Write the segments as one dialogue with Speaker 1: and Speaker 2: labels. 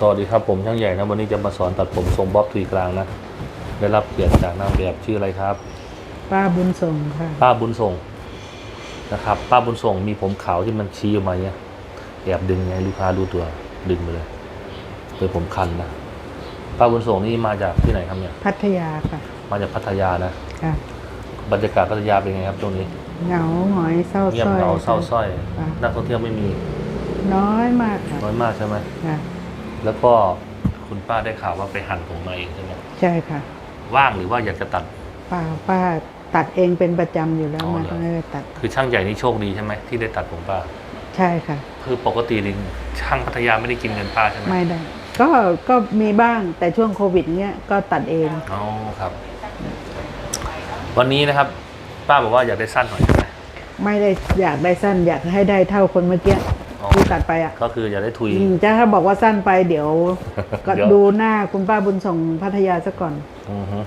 Speaker 1: สวัสดีครับผมช่างใหญ่นะวันนี้จะมาสอนตัดผมทรงบ๊อบทุยกลางนะได้รับเกียรติจากนางแบบชื่ออะไรครับ
Speaker 2: ป้าบุญส่งค่ะ
Speaker 1: ป้าบุญส่งนะครับ ป้าบุญส่งมีผมขาวที่มันชี้ออกมาเนี่ยแอบดึงไงลูกค้าดูตัวดึงไปเลยเป็นผมคันนะป้าบุญส่งนี่มาจากที่ไหนครับเนี่ย
Speaker 2: พัทยาค่ะ
Speaker 1: มาจากพัทยานะ
Speaker 2: ค่ะ
Speaker 1: บรรยากาศพัทยาเป็นไงครับตรงนี้
Speaker 2: เหงาหงอยเศร้า
Speaker 1: เงียบ
Speaker 2: ส้อย
Speaker 1: เหงาเศร้า
Speaker 2: ค่ะ
Speaker 1: สร้อย
Speaker 2: ค่ะ
Speaker 1: นักท่องเที่ยวไม่มี
Speaker 2: น้อยมากค่ะ
Speaker 1: น้อยมากใช่ไหม
Speaker 2: ค่ะ
Speaker 1: แล้วก็คุณป้าได้ข่าวว่าไปหั่นผมมาเองใช่ไหม
Speaker 2: ใช่ค่ะ
Speaker 1: ว่างหรือว่าอยากจะตัด
Speaker 2: ป้าป้าตัดเองเป็นประจำอยู่แล้ว
Speaker 1: อ๋อ
Speaker 2: มา
Speaker 1: เหรอ
Speaker 2: เลยตัด
Speaker 1: คือช่างใหญ่นี่โชคดีใช่ไหมที่ได้ตัดผมป้า
Speaker 2: ใช่ค่ะ
Speaker 1: คือปกตินี่ช่างพัทยาไม่ได้กินเงินป้าใช่ไหม
Speaker 2: ไม่ได้ก็ก็มีบ้างแต่ช่วงโควิดเนี้ยก็ตัดเอง
Speaker 1: อ๋อครับ วันนี้นะครับ ป้าบอกว่าอยากได้สั้นหน่อยใช่ไหม
Speaker 2: ไม่ได้อยากได้สั้นอยากให้ได้เท่าคนเมื่อกี้
Speaker 1: อ๋อ
Speaker 2: ที่ตัดไปอะ
Speaker 1: ก็คืออยากได้ทุย
Speaker 2: อืมจะถ้าบอกว่าสั้นไปเดี๋ยวก็
Speaker 1: เดี๋ยว
Speaker 2: ดูหน้าคุณป้าบุญส่งพัทยาซะก่อน
Speaker 1: อือฮึ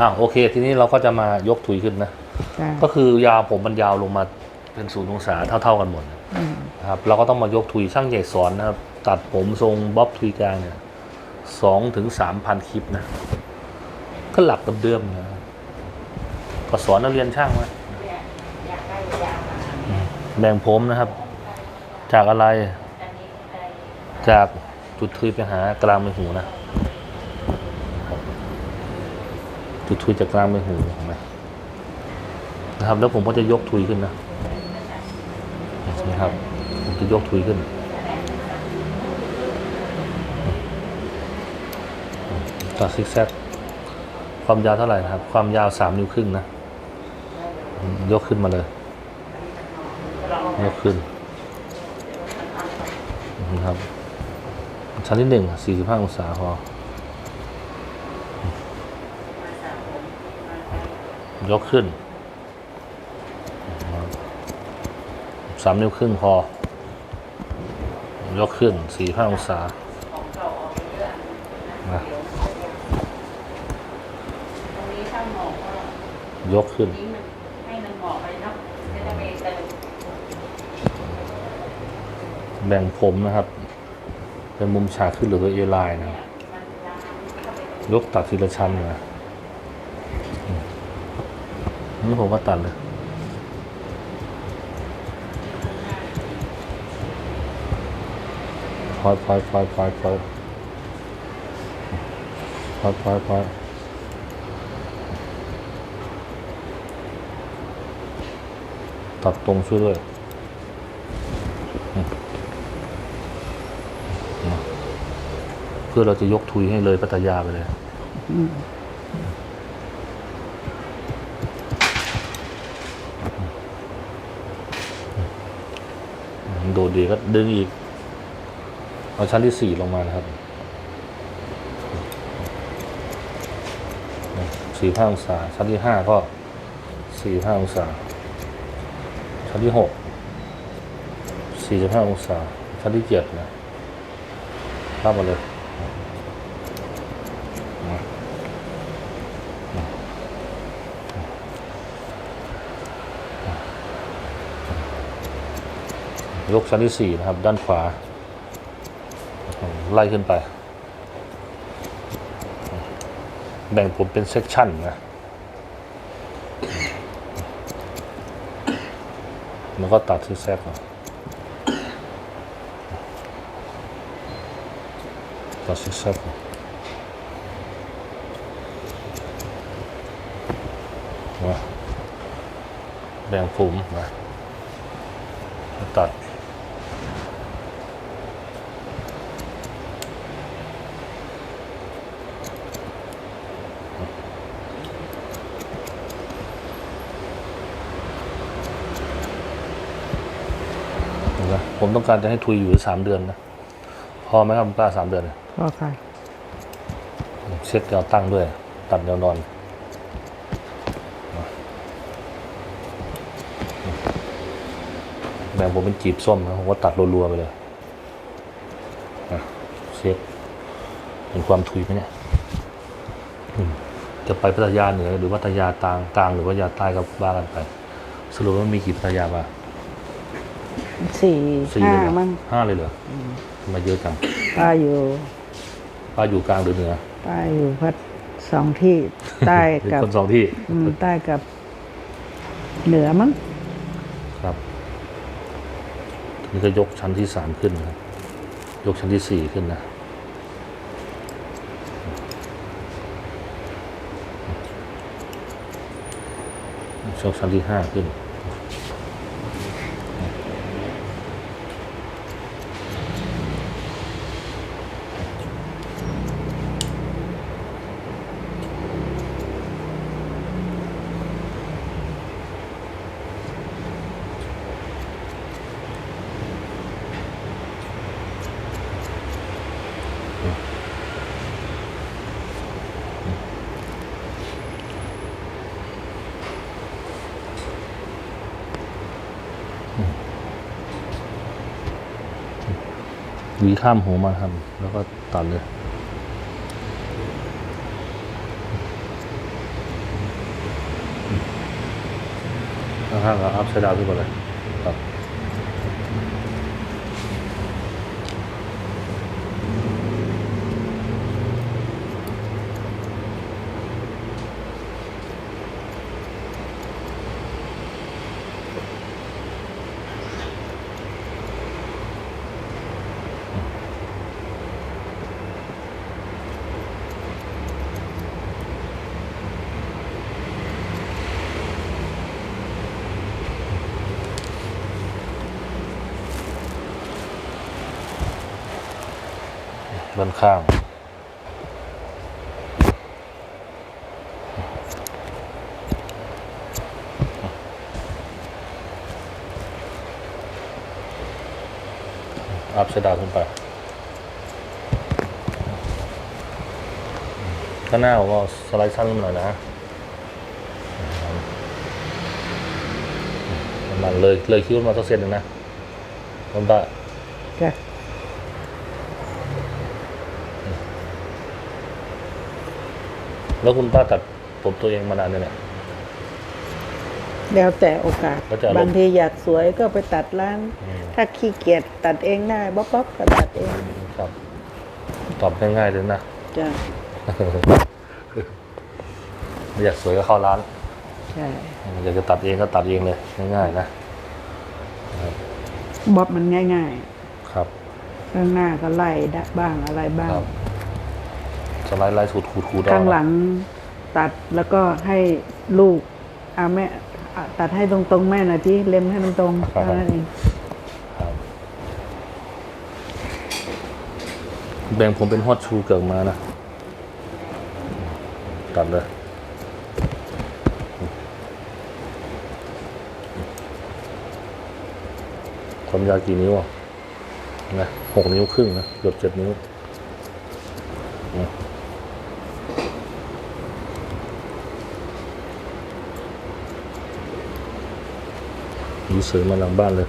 Speaker 1: อ่าโอเค ทีนี้เราก็จะมายกทุยขึ้นนะ
Speaker 2: ค่ะ
Speaker 1: ก็คือยาวผมมันยาวลงมาเป็นศูนย์องศาเท่าๆกันหมด
Speaker 2: อืม
Speaker 1: นะครับ เราก็ต้องมายกทุยช่างใหญ่สอนนะครับ ตัดผมทรงบ๊อบทุยกลางเนี่ยสองถึงสามพันคลิปนะ ก็หลักเดิมๆนะก็สอนนักเรียนช่างมาอืมแบ่งผมนะครับ จากอะไร จากจุดทุยไปหากลางใบหูนะ จุดทุยจากกลางใบหูเห็นไหมนะครับ แล้วผมก็จะยกทุยขึ้นนะเห็นไหมครับ ผมจะยกทุยขึ้นตัดซิกแซกความยาวเท่าไหร่นะครับ ความยาวสามนิ้วครึ่งนะ ยกขึ้นมาเลย ยกขึ้น นะครับ ชั้นที่หนึ่งสี่สิบห้าองศาพอยกขึ้นสามนิ้วครึ่งพอ ยกขึ้นสี่ห้าองศานะยกขึ้น
Speaker 3: ให้มันเหมาะไปเนาะจะได้ไม่เติม
Speaker 1: แบ่งผมนะครับ เป็นมุมฉากขึ้นหรือเอไลน์นะยกตัดทีละชั้นนะนี่ผมก็ตัดเลยพอยพอยพอยพอยพอยพอยพอยพอยตัดตรงช่วยด้วย เพื่อเราจะยกทุยให้เลยพัทยาไปเลยโดดดีก็ดึงอีก เอาชั้นที่สี่ลงมานะครับสี่ห้าองศา ชั้นที่ห้าก็สี่ห้าองศา ชั้นที่หกสี่สิบห้าองศา ชั้นที่เจ็ดนะข้ามาเลยมามา ยกชั้นที่สี่นะครับ ด้านขวา ไล่ขึ้นไป แบ่งผมเป็นเซกชันนะแล้วก็ตัดที่แซกตัดซิกแซกแบ่งผมนะตัด นะ ผมต้องการจะให้ทุยอยู่สามเดือนนะ พอไหมครับคุณป้าสามเดือนเนี่ย
Speaker 2: พอค่ะ
Speaker 1: เช็ดแนวตั้งด้วย ตัดแนวนอน แบ่งผมเป็นจีบส้มนะผมก็ตัดรัวๆไปเลยนะเช็คเห็นความทุยไหมเนี่ยอืมจะไปพัทยาเหนือหรือพัทยากลางกลาง หรือพัทยาใต้ก็ว่ากันไป สรุปว่ามีกี่พัทยาบ้าง
Speaker 2: สี่
Speaker 1: สี่
Speaker 2: ห้า
Speaker 1: เลยเหรอ
Speaker 2: มั้ง
Speaker 1: ห้าเลยเหรอทำไมาเยอะจัง
Speaker 2: ป้าอยู่
Speaker 1: ป้าอยู่กลางหรือเหนือ
Speaker 2: ป้าอยู่พัดสองที่ใต้
Speaker 1: เป็น
Speaker 2: กับ
Speaker 1: คนสองที่
Speaker 2: อืมใต้กับ เหนือมั้ง
Speaker 1: ครับนี่ก็ยกชั้นที่สามขึ้นนะครับยกชั้นที่สี่ขึ้นนะยกชั้นที่ห้าขึ้น ข้ามหูมาทำแล้วก็ตัดเลยข้างๆก็อัพไซด์ดาวขึ้นหมดเลยครับ ข้าง อัพไซด์ดาขึ้นไป ข้างหน้าผมก็สไลด์สั้นขึ้นมาหน่อยนะประมันเลยเลยคิ้วมาสักเซนหนึ่งนะมันได้
Speaker 2: จ้ะ
Speaker 1: แล้วคุณป้าตัดผมตัวเองมานานเนี่ย
Speaker 2: แล้วแต่โอกาส
Speaker 1: แล้วแต่อารมณ์
Speaker 2: บางทีอยากสวยก็ไปตัดร้าน
Speaker 1: อืม
Speaker 2: ถ้าขี้เกียจตัดเองได้บ๊อบบ๊อบก็ตัดเอง
Speaker 1: ครับ ตอบง่ายๆเลยนะ
Speaker 2: จ้ะ
Speaker 1: อยากสวยก็เข้าร้าน
Speaker 2: ใช่
Speaker 1: อยากจะตัดเองก็ตัดเองเลยง่ายๆนะ
Speaker 2: บ๊อบมันง่าย
Speaker 1: ครับ
Speaker 2: ๆ ข้างหน้าก็ไล่ได้บ้างอะไรบ้าง
Speaker 1: ครับ สไลด์ไล่สูดขูดขูดเอ
Speaker 2: ข้างหลังตัดแล้วก็ให้ลูกอาแม่อะตัดให้ตรงๆแม่หน่อยที่เล็มให้มันตรงเท่านั้นเอง
Speaker 1: ครับแบ่งผมเป็นฮอตชูเกิดมานะ ตัดเลยความยาวกี่นิ้วอะนะหกนิ้วครึ่งนะ เกือบเจ็ดนิ้ว หนังสือมาหลังบ้านเลย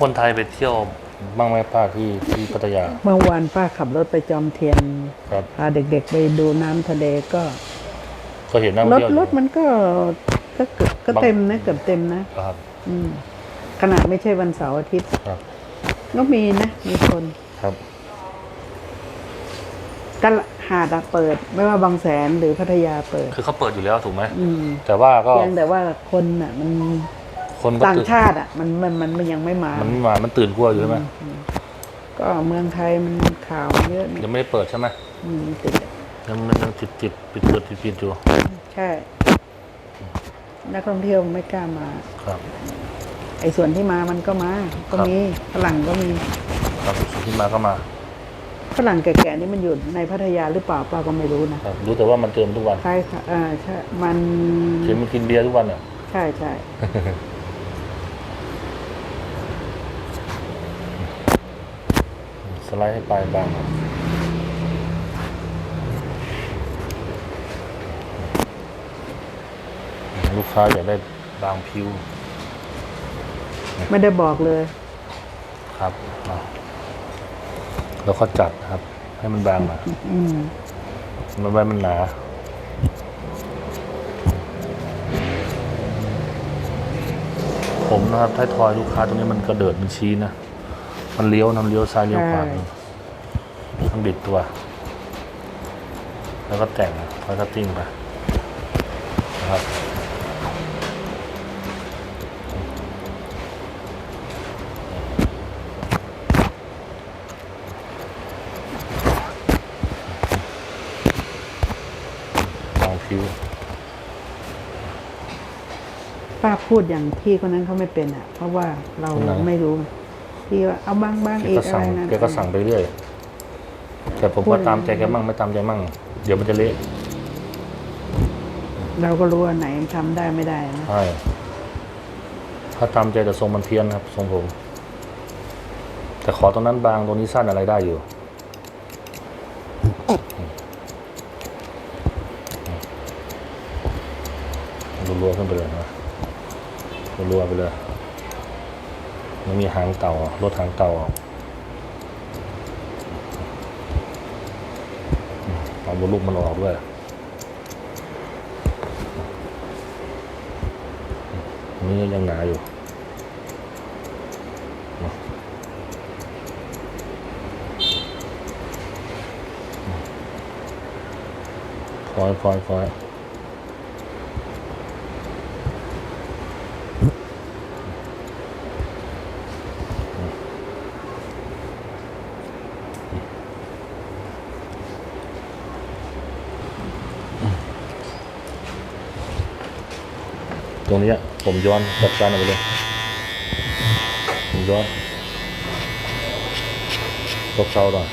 Speaker 1: คนไทยไปเที่ยวบ้างไหมป้าที่ที่พัทยา
Speaker 2: เมื่อวานป้าขับรถไปจอมเทียน
Speaker 1: ครับ
Speaker 2: พาเด็กๆไปดูน้ำทะเลก็
Speaker 1: ก็เห็นนัก
Speaker 2: ร
Speaker 1: ท่อง
Speaker 2: ถ
Speaker 1: เที่ยวอยู่
Speaker 2: รถมันก็ก็เกือบก็เต็มนะเกือบเต็มนะ
Speaker 1: ครับ
Speaker 2: อืมขนาดไม่ใช่วันเสาร์อาทิตย์
Speaker 1: ครับ
Speaker 2: ก็มีนะ มีคน
Speaker 1: ครับ
Speaker 2: ก็หาดอะเปิด ไม่ว่าบางแสนหรือพัทยาเปิด
Speaker 1: คือเขาเปิดอยู่แล้วถูกไหม
Speaker 2: อืม
Speaker 1: แต่ว่าก็
Speaker 2: เพียงแต่ว่าคนอะ มัน
Speaker 1: คนก็
Speaker 2: ต่าง
Speaker 1: ตื่น
Speaker 2: ชาติอะมันมันมันมันยังไม่มา
Speaker 1: มันไม่มามันตื่นกลัวอยู่ใช่ไหม
Speaker 2: ก็เมืองไทยมันข่าวเยอะนี่
Speaker 1: ยังไม่ได้เปิดใช่ไหม
Speaker 2: อืมติดอะ
Speaker 1: ยังมันยังติดติดปิดเปิดปิดปิดอยู่
Speaker 2: ใช่ นักท่องเที่ยวไม่กล้ามา
Speaker 1: ครับ
Speaker 2: ไอ้ส่วนที่มามันก็มา ก็
Speaker 1: ครับ
Speaker 2: มีฝรั่งก็มี
Speaker 1: ครับสุดที่มาก็มา
Speaker 2: ฝรั่งแก่ๆนี่มันอยู่ในพัทยาหรือเปล่าป้าก็ไม่รู้นะครับ
Speaker 1: รู้แต่ว่ามันเติมทุกวัน
Speaker 2: ใช่ค่ะอ่าใช่มัน
Speaker 1: เห็นมันกินเบียร์ทุกวันเนี่ย
Speaker 2: ใช่ใช่
Speaker 1: สไลด์ให้ปลายบางลูกค้าอยากได้บางผิว
Speaker 2: ไม่ได้บอกเลย
Speaker 1: ครับเอาแล้วก็จัดนะครับ ให้มันบางหน่อย
Speaker 2: อืม
Speaker 1: มันไม่มันหนาผมนะครับท้ายทอยลูกค้าตรงนี้มันกระเดิดมันชี้นะ มันเลี้ยวนะมันเลี้ยวซ้ายเลี้ยวขวาต้องบิดตัว แล้วก็แต่งแล้วก็ติ้งไปนะครับลองคิ้ว
Speaker 2: ป้าพูดอย่างพี่คนนั้นเขาไม่เป็นอะ เพราะว่าเราไม่รู้ พี่ว่าเอาบ้างบ้าง
Speaker 1: แก
Speaker 2: อีก
Speaker 1: ก็
Speaker 2: อะ
Speaker 1: สั่
Speaker 2: ไรงนั่น
Speaker 1: แกก็สั่งไปเรื่อย แต่ผม
Speaker 2: พู
Speaker 1: ก็
Speaker 2: ด
Speaker 1: ตามใจแกมั่งไม่ตามใจมั่ง เดี๋ยวมันจะเละ
Speaker 2: เราก็รู้ว่าไหนทำได้ไม่ได้นะ
Speaker 1: ใช่ถ้าตามใจแต่ทรงมันเพี้ยนครับ ทรงผม แต่ขอตรงนั้นบางตรงนี้สั้นอะไรได้อยู่ รัวๆขึ้นไปเลยนะรัวๆไปเลย มันมีหางเต่ารถหางเต่าออืมเอาบนลูกมันออกด้วยนนี้ยังหนาอยู่คอยคอยคอย ตรงเนี้ยผมย้อนจัดการเอาไปเลยผมย้อนพวกเขาหน่อย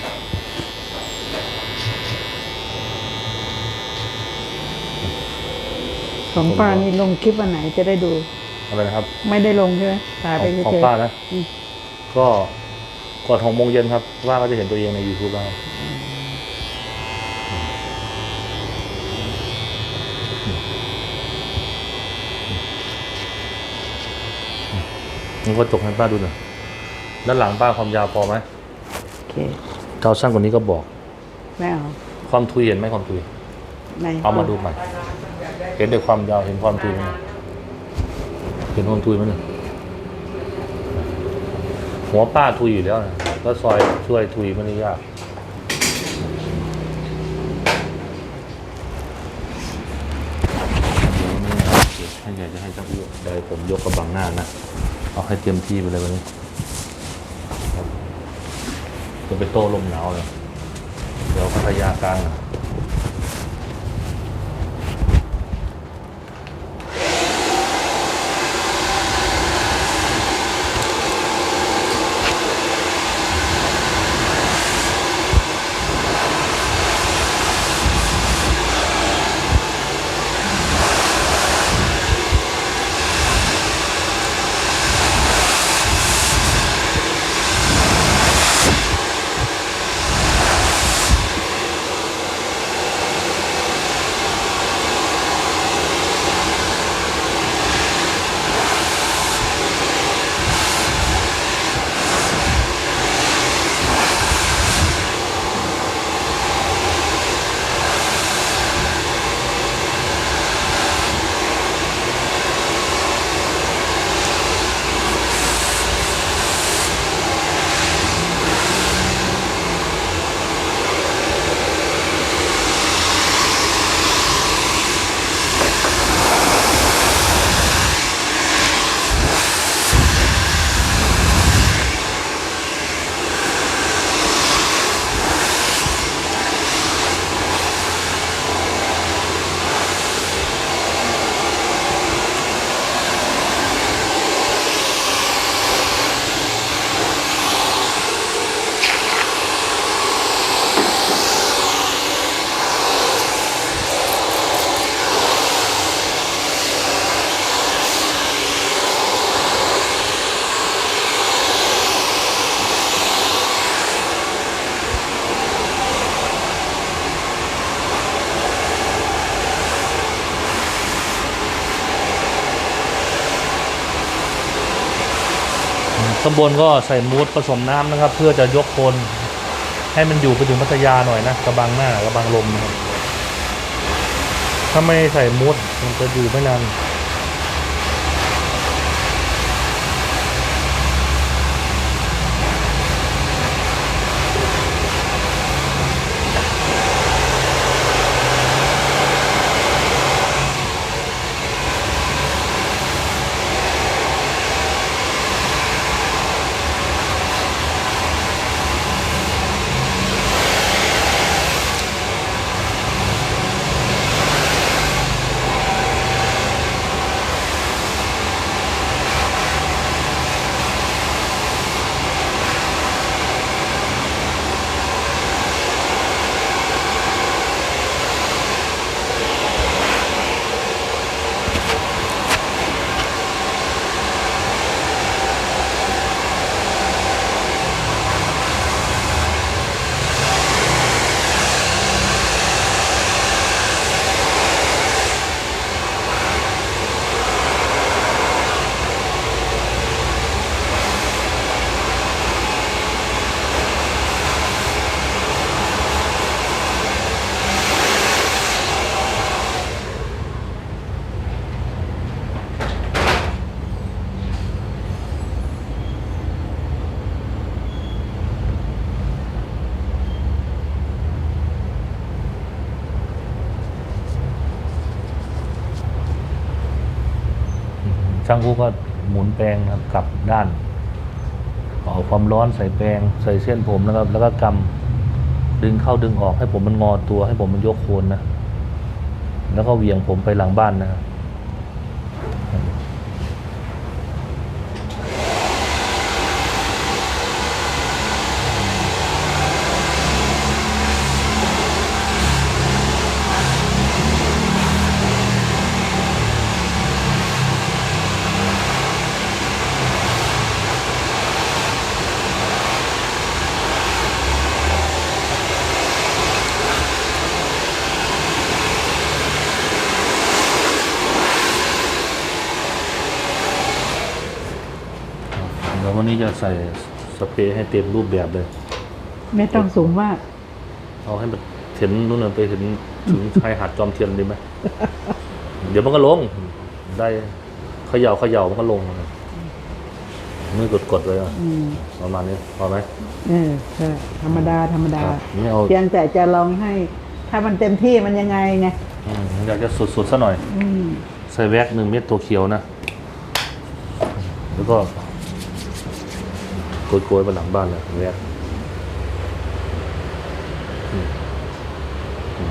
Speaker 2: ของป้านี่ลงคลิปวันไหนจะได้ดู
Speaker 1: อะไรนะครับ
Speaker 2: ไม่ได้ลงใช่ไหมถ่าย
Speaker 1: ข
Speaker 2: ไป
Speaker 1: อง
Speaker 2: เฉ
Speaker 1: ของ
Speaker 2: ย
Speaker 1: ป้านะ
Speaker 2: อืม
Speaker 1: ก็ก่อนหกโมงเย็นครับว่าก็จะเห็นตัวเองใน YouTube แล้วครับ นก็จกให้ป้าดูหน่อยด้านหลังป้าความยาวพอไหม
Speaker 2: ๆโอเค
Speaker 1: เจ้าสั้นกว่านี้ก็บอก
Speaker 2: ไม่เอา
Speaker 1: ความทุยเห็นไหมความทุย
Speaker 2: ใน
Speaker 1: เอามาดูใหม่ เห็นแต่ความยาวเห็นความทุยไหมเห็นความทุยไหมเนี่ยหัวป้าทุยอยู่แล้วนะก็ซอยช่วยทุยไม่ได้ยากให้ใหญ่จะให้เจ้าอ้วได้ผมยกกระบังหน้านะ เอาให้เตรียมที่ไปเลยวันนี้จะไปโต้ลมหนาวเลย เดี๋ยวพัทยากลางนะางบนก็ใส่มูสผสมน้ำนะครับ เพื่อจะยกคน ให้มันอยู่ไปถึงพัทยาหน่อยนะกระบังหน้ากระบังลมนะครับถ้าไม่ใส่มูสมันจะอยู่ไม่นาน บูก็หมุนแปรงนะครับกลับด้านเอาความร้อนใส่แปรงใส่เส้นผมนะครับ แล้วก็กำดึงเข้าดึงออกให้ผมมันงอตัวให้ผมมันยกโคนนะ แล้วก็เวียงผมไปหลังบ้านนะครับ ใส่สเปรย์ให้เต็มรูปแบบเลย
Speaker 2: ไม่ต้องสูงมาก
Speaker 1: เอาให้มันถึงนู่นนะไปถึงถึงชายหาดจอมเทียนดีไหม เดี๋ยวมันก็ลง ได้เขย่าเขย่ามันก็ลงนะมือกดกดๆเลยอะ
Speaker 2: อืม
Speaker 1: ประมาณนี้พอไหม
Speaker 2: เออใช่ธรรมดาธรรมดา
Speaker 1: ครับไม่เอา
Speaker 2: เพียงแต่จะลองให้ ถ้ามันเต็มที่มันยังไงไง
Speaker 1: อืมอยากจะสุดๆซะหน่อย
Speaker 2: อืม
Speaker 1: ใส่แว็กหนึ่งเม็ดตัวเขียวนะ แล้วก็ โกยๆไปหลังบ้านเลยแว็กอืมอื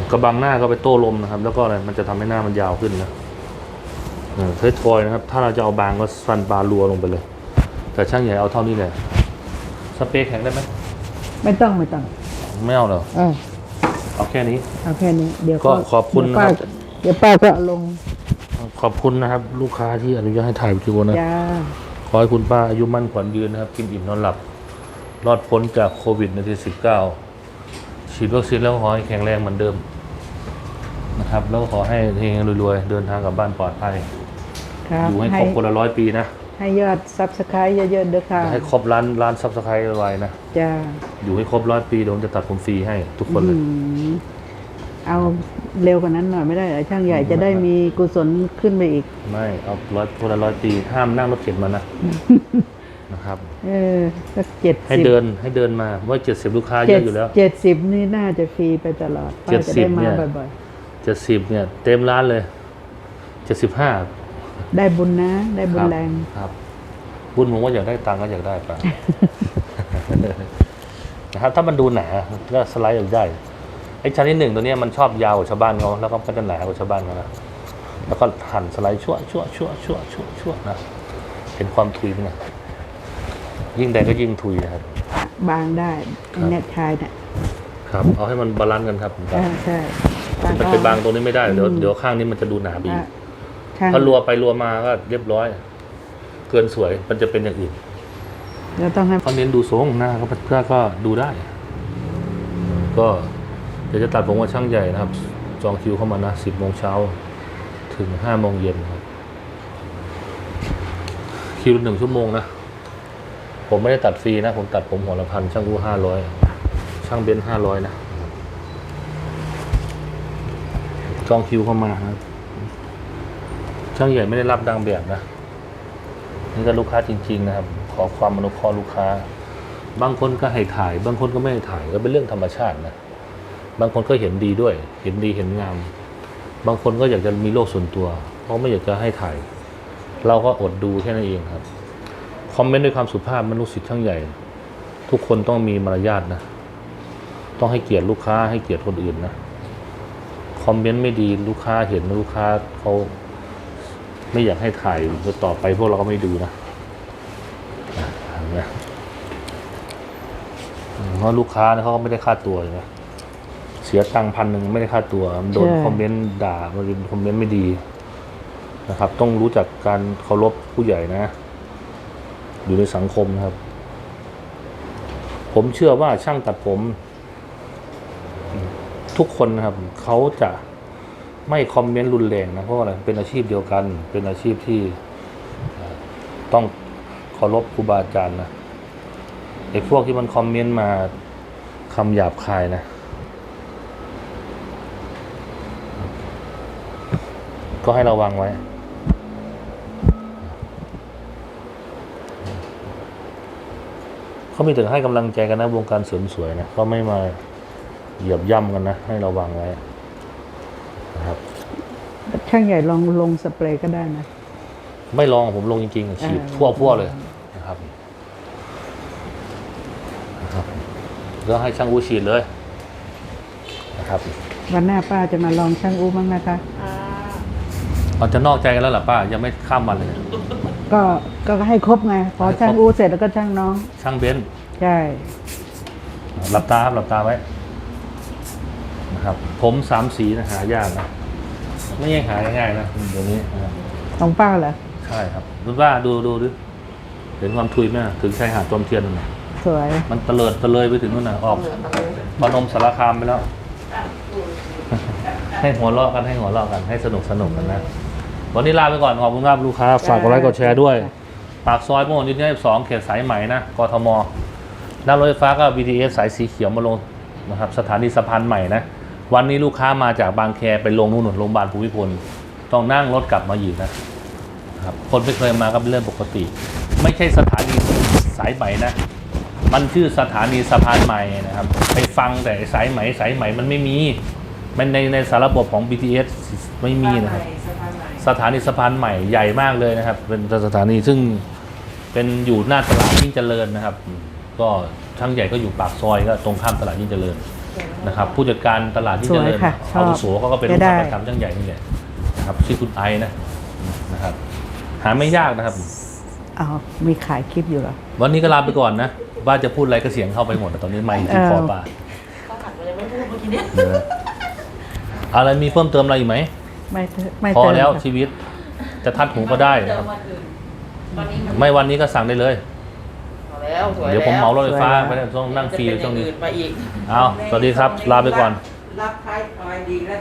Speaker 1: มกระบังหน้าก็ไปโต้ลมนะครับ แล้วก็อะไรมันจะทำให้หน้ามันยาวขึ้นนะเออเทสทอยนะครับ ถ้าเราจะเอาบางก็ฟันปลารัวลงไปเลย แต่ช่างใหญ่เอาเท่านี้แหละสเปรย์แข็งได้ไหม
Speaker 2: ไม่ต้องไม่ต้อง
Speaker 1: ไม่เอาเหรอ
Speaker 2: เออ
Speaker 1: เอาแค่นี้
Speaker 2: เอาแค่นี้ เดี๋ยว
Speaker 1: ก็ขอบคุณ
Speaker 2: เดี๋ยวป้า
Speaker 1: นะครับ
Speaker 2: เดี๋ยวป้าก็เอาลง
Speaker 1: ขอบคุณนะครับ ลูกค้าที่อนุญาตให้ถ่ายวิดีโอนะ
Speaker 2: จ้า
Speaker 1: ขอให้คุณป้าอายุมั่นขวัญยืนนะครับ กินอิ่มนอนหลับ รอดพ้นจากโควิดในที่สิบเก้าฉีดวัคซีนแล้วขอให้แข็งแรงเหมือนเดิมนะครับ แล้วก็ขอให้เฮงๆรวยๆ เดินทางกลับบ้านปลอดภัย
Speaker 2: ครับ
Speaker 1: อยู่ให้
Speaker 2: ให้
Speaker 1: ครบคนละร้อยปีนะ
Speaker 2: ให้ยอดซับสไครต์เยอะๆเด้อค่ะ
Speaker 1: ให้ครบล้านล้านซับสไครต์ไวๆนะ
Speaker 2: จ้า
Speaker 1: อยู่ให้ครบร้อยปีเดี๋ยวผมจะตัดผมฟรีให้ทุกคนเลย
Speaker 2: อืมเอา เร็วกว่านั้นหน่อยไม่ได้เหรอช่างใหญ่จะได้มีกุศลขึ้นไปอีก
Speaker 1: ไม่เอาร้อยคนละร้อยปีห้ามนั่งรถเข็นมานะนะครับ
Speaker 2: เออสักเจ็ด
Speaker 1: ให้
Speaker 2: สิบ
Speaker 1: เดินให้เดินมาว่าเจ็ดสิบลูกค้าเย
Speaker 2: เจ็ด
Speaker 1: อะอยู่แล้ว
Speaker 2: เจ็ดสิบนี่น่าจะฟรีไปตลอดป้าจะได้
Speaker 1: 70
Speaker 2: มา
Speaker 1: เนี่ย
Speaker 2: บ่อย
Speaker 1: เจ็ดสิบเนี่ย เต็มร้านเลยเจ็ดสิบห้า
Speaker 2: ๆได้บุญนะ ได้บุญแรง
Speaker 1: ครับบุญผมว่าอยากได้ตังค์ก็อยากได้ปะนะครับถ้ามันดูหนาก็สไลด์ออกได้ ไอ้ชั้นที่หนึ่งตัวเนี้ยมันชอบยาวกว่าชาวบ้านเขาแล้วก็มันจะหนากว่าชาวบ้านเขานะแล้วก็หั่นสไลด์ชั่วชั่วชั่วชั่วชั่วชั่วนะเห็นความทุยมั้ยนะยิ่งแดงก็ยิ่งทุยนะครับ
Speaker 2: บางได้
Speaker 1: ครับ
Speaker 2: เน็ตชายเนี่ย
Speaker 1: ครับ เอาให้มันบาลานซ์กันครับ
Speaker 2: ใช่ใช่
Speaker 1: มันไปบางตรงนี้ไม่ได้เดี๋ยว
Speaker 2: อืม
Speaker 1: เดี๋ยวข้างนี้มันจะดูหนาไปอีก
Speaker 2: ช่าง
Speaker 1: ถ้ารัวไปรัวมาก็เรียบร้อย เกินสวยมันจะเป็นอย่างอื่น
Speaker 2: เราต้องให้
Speaker 1: เขาเน้นดูทรงหน้าก็เพื่อก็ดูได้ ก็ เดี๋ยวจะตัดผมว่าช่างใหญ่นะครับ จองคิวเข้ามานะสิบโมงเช้าถึงห้าโมงเย็นครับ คิวหนึ่งชั่วโมงนะ ผมไม่ได้ตัดฟรีนะ ผมตัดผมหัวละพันช่างกูห้าร้อยช่างเบนห้าร้อยนะ จองคิวเข้ามาครับ ช่างใหญ่ไม่ได้รับดังแบบนะ นี่ก็ลูกค้าจริง ๆ นะครับ ขอความอนุเคราะห์ลูกค้า บางคนก็ให้ถ่าย บางคนก็ไม่ให้ถ่ายก็เป็นเรื่องธรรมชาตินะ บางคนก็เห็นดีด้วย เห็นดีเห็นงาม บางคนก็อยากจะมีโลกส่วนตัว เพราะไม่อยากจะให้ถ่าย เราก็อดดูแค่นั้นเองครับ คอมเมนต์ด้วยความสุภาพมนุษย์สิทธิ์ช่างใหญ่ ทุกคนต้องมีมารยาทนะ ต้องให้เกียรติลูกค้าให้เกียรติคนอื่นนะ คอมเมนต์ไม่ดีลูกค้าเห็นลูกค้าเขาไม่อยากให้ถ่ายต่อไปพวกเราก็ไม่ดูนะอะเพราะลูกค้าเนี่ยเขาก็ไม่ได้ค่าตัวใช่ไหม เสียตังค์พันหนึ่งไม่ได้ค่าตัวมันโดน
Speaker 2: ใช่
Speaker 1: คอมเมนต์ด่ามันเป็นคอมเมนต์ไม่ดีนะครับ ต้องรู้จักการเคารพผู้ใหญ่นะ อยู่ในสังคมนะครับ ผมเชื่อว่าช่างตัดผม ทุกคนนะครับ เขาจะไม่คอมเมนต์รุนแรงนะ เพราะว่าอะไรเป็นอาชีพเดียวกัน เป็นอาชีพที่เอ่อต้องเคารพครูบาอาจารย์นะไอ้พวกที่มันคอมเมนต์มาคำหยาบคายนะ ก็ให้ระวังไว้ เขามีแต่ให้กำลังใจกันนะวงการเสริมสวยนะเขาไม่มาเหยียบย่ำกันนะ ให้ระวังไว้นะครับ
Speaker 2: ช่างใหญ่ลองลงสเปรย์ก็ได้นะ
Speaker 1: ไม่ลองผมลงจริงๆฉีด
Speaker 2: อ่า
Speaker 1: ทั่วทั่วๆเลยนะครับนะครับแล้วให้ช่างอูฉีดเลยนะครับ
Speaker 2: วันหน้าป้าจะมาลองช่างอู้บ้างนะคะ
Speaker 3: อ่า
Speaker 1: มันจะนอกใจกันแล้วเหรอป้ายังไม่ข้ามวันเลย
Speaker 2: ก็ก็ให้ครบไงพอ
Speaker 1: ให้ครบ
Speaker 2: ช่างอู้เสร็จแล้วก็ช่างน้อง
Speaker 1: ช่างเบนซ์
Speaker 2: ใช่
Speaker 1: หลับตาครับหลับตาไว้นะครับ ผมสามสีนะหายากนะไม่ยังหาง่ายๆนะเดี๋ยวนี้นะครับ
Speaker 2: ของป้าเหรอ
Speaker 1: ใช่ครับคุณป้าดูดูดิเห็นความทุยไหมถึงชายหาดจอมเทียนนั่นน่ะ
Speaker 2: สวย
Speaker 1: มันตะเลิดตะเลยไปถึงนู่นน่ะออกพนมสารคามไปแล้ว ให้หัวเราะกันให้หัวเราะกันให้สนุกสนุกกันนะ วันนี้ลาไปก่อนขอบคุณครับลูกค้า ฝากกดไลค์กดแชร์ด้วย ปากซอยพหลโยธินสองเขตสายไหมนะกทมนั่งรถไฟฟ้าก็ BTS สายสีเขียวมาลงนะครับสถานีสะพานใหม่นะวันนี้ลูกค้ามาจากบางแคไปลงนู่นนโรงพยาบาลภูมิพลต้องนั่งรถกลับมาอยู่นะนะครับคนไม่เคยมาก็เป็นเรื่องปกติ ไม่ใช่สถานีสายไหมนะมันชื่อสถานีสะพานใหม่นะครับไปฟังแต่สายไหมสายไหมมันไม่มี มันในในสารระบบของ BTS ไม่มีนะครับสถานีสะพานใหม่ใหญ่มากเลยนะครับ เป็นสถานีซึ่งเป็นอยู่หน้าตลาดยิ่งเจริญนะครับ ก็ช่างใหญ่ก็อยู่ปากซอยก็ตรงข้ามตลาดยิ่งเจริญนะครับ ผู้จัดการตลาดยิ่งเจริญ
Speaker 2: สวยค่ะชอบ
Speaker 1: อาวุโสเขาก็เป็น
Speaker 2: จะ
Speaker 1: ลูก
Speaker 2: ได้
Speaker 1: ค้าประจำช่างใหญ่นี่แหละนะครับชื่อคุณไอซ์นะนะครับ หาไม่ยากนะครับ
Speaker 2: อ้าวมีขายคลิปอยู่เหรอ
Speaker 1: วันนี้ก็ลาไปก่อนนะว่าจะพูดอะไรก็เสียงเข้าไปหมดแต่ตอนนี้ไม่ที่คอป่า
Speaker 3: ก็หักเลยไม่พูดเมื่อกี้เนี่ย
Speaker 1: เนอะ อะไรมีเพิ่มเติมอะไรอีกไหม
Speaker 2: ไม่เถอะไม่
Speaker 1: พอ
Speaker 2: เติม
Speaker 1: แล้ว
Speaker 2: ค่ะ
Speaker 1: ชีวิต จะทัดหูก็ได้นะครับ
Speaker 3: เจอวันอื่นตอนนี้มัน
Speaker 1: ไม่วันนี้ก็สั่งได้เลย
Speaker 3: พอแล้วสวย
Speaker 1: เดี๋ยวผมเหมารถไฟฟ้า
Speaker 2: สวยแล้ว
Speaker 1: ไปได้ต้องนั่งฟรี
Speaker 3: จะเป็
Speaker 1: ช่วงนี้
Speaker 3: อย่างอื่นมาอีก
Speaker 1: เอาสวัสดีครับ ลาไปก่อน
Speaker 4: รับใช้คอยดีและ